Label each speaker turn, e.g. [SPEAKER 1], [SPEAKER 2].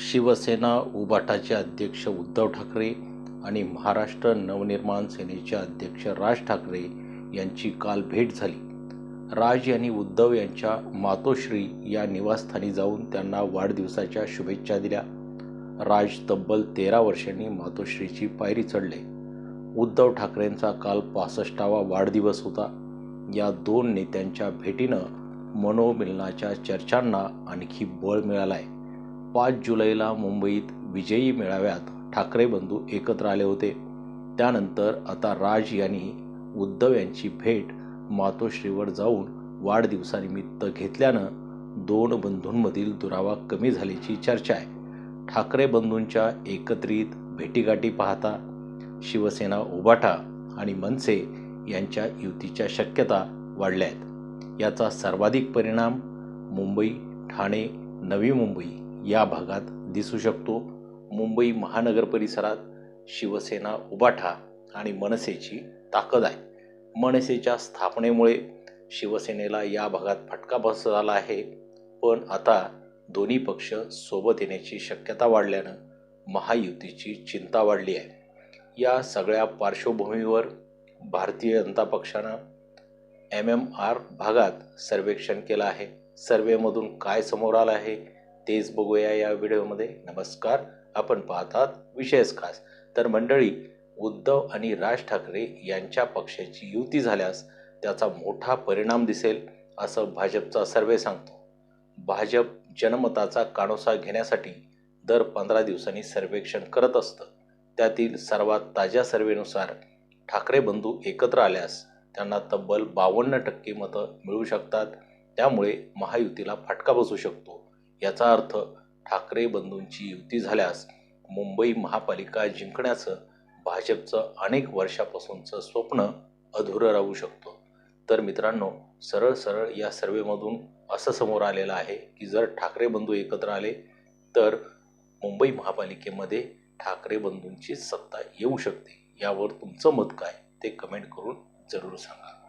[SPEAKER 1] शिवसेना उबाटाचे अध्यक्ष उद्धव ठाकरे आणि महाराष्ट्र नवनिर्माण सेनेचे अध्यक्ष राज ठाकरे यांची काल भेट झाली. राज यांनी उद्धव यांच्या मातोश्री या निवासस्थानी जाऊन त्यांना वाढदिवसाच्या शुभेच्छा दिल्या. राज तब्बल तेरा वर्षांनी मातोश्रीची पायरी चढले. उद्धव ठाकरेंचा काल पासष्टावा वाढदिवस होता. या दोन नेत्यांच्या भेटीनं मनोमिलनाच्या चर्चांना आणखी बळ मिळालं आहे पाच जुलैला मुंबईत विजयी मेळाव्यात ठाकरे बंधू एकत्र आले होते. त्यानंतर आता राज यांनी उद्धव यांची भेट मातोश्रीवर जाऊन वाढदिवसानिमित्त घेतल्यानं दोन बंधूंमधील दुरावा कमी झाल्याची चर्चा आहे. ठाकरे बंधूंच्या एकत्रित भेटीगाठी पाहता शिवसेना उबाटा आणि मनसे यांच्या युतीच्या शक्यता वाढल्या आहेत. याचा सर्वाधिक परिणाम मुंबई ठाणे नवी मुंबई या भागात दिसू शकतो. मुंबई महानगर परिसरात शिवसेना उबाठा आणि मनसेची ताकद आहे. मनसेच्या स्थापनेमुळे शिवसेनेला या भागात फटका बसत आला आहे. पण आता दोन्ही पक्ष सोबत येण्याची शक्यता वाढल्यानं महायुतीची चिंता वाढली आहे. या सगळ्या पार्श्वभूमीवर भारतीय जनता पक्षानं एम एम आर भागात सर्वेक्षण केलं आहे. सर्वेमधून काय समोर आलं आहे? तेच बघूया या व्हिडिओमध्ये. नमस्कार. आपण पाहतात विशेष खास. तर मंडळी उद्धव आणि राज ठाकरे यांच्या पक्षाची युती झाल्यास त्याचा मोठा परिणाम दिसेल असं भाजपचा सर्वे सांगतो. भाजप जनमताचा कानोसा घेण्यासाठी दर पंधरा दिवसांनी सर्वेक्षण करत असतं. त्यातील सर्वात ताज्या सर्वेनुसार ठाकरे बंधू एकत्र आल्यास त्यांना तब्बल बावन्न टक्के मतं मिळू शकतात. त्यामुळे महायुतीला फटका बसू शकतो. याचा अर्थ ठाकरे बंधूंची युती झाल्यास मुंबई महापालिका जिंकण्याचं भाजपचं अनेक वर्षापासूनचं स्वप्न अधुरं राहू शकतो. तर मित्रांनो सरळ सरळ या सर्वेमधून असं समोर आलेलं आहे की जर ठाकरे बंधू एकत्र आले तर मुंबई महापालिकेमध्ये ठाकरे बंधूंची सत्ता येऊ शकते. यावर तुमचं मत काय? ते कमेंट करून जरूर सांगा.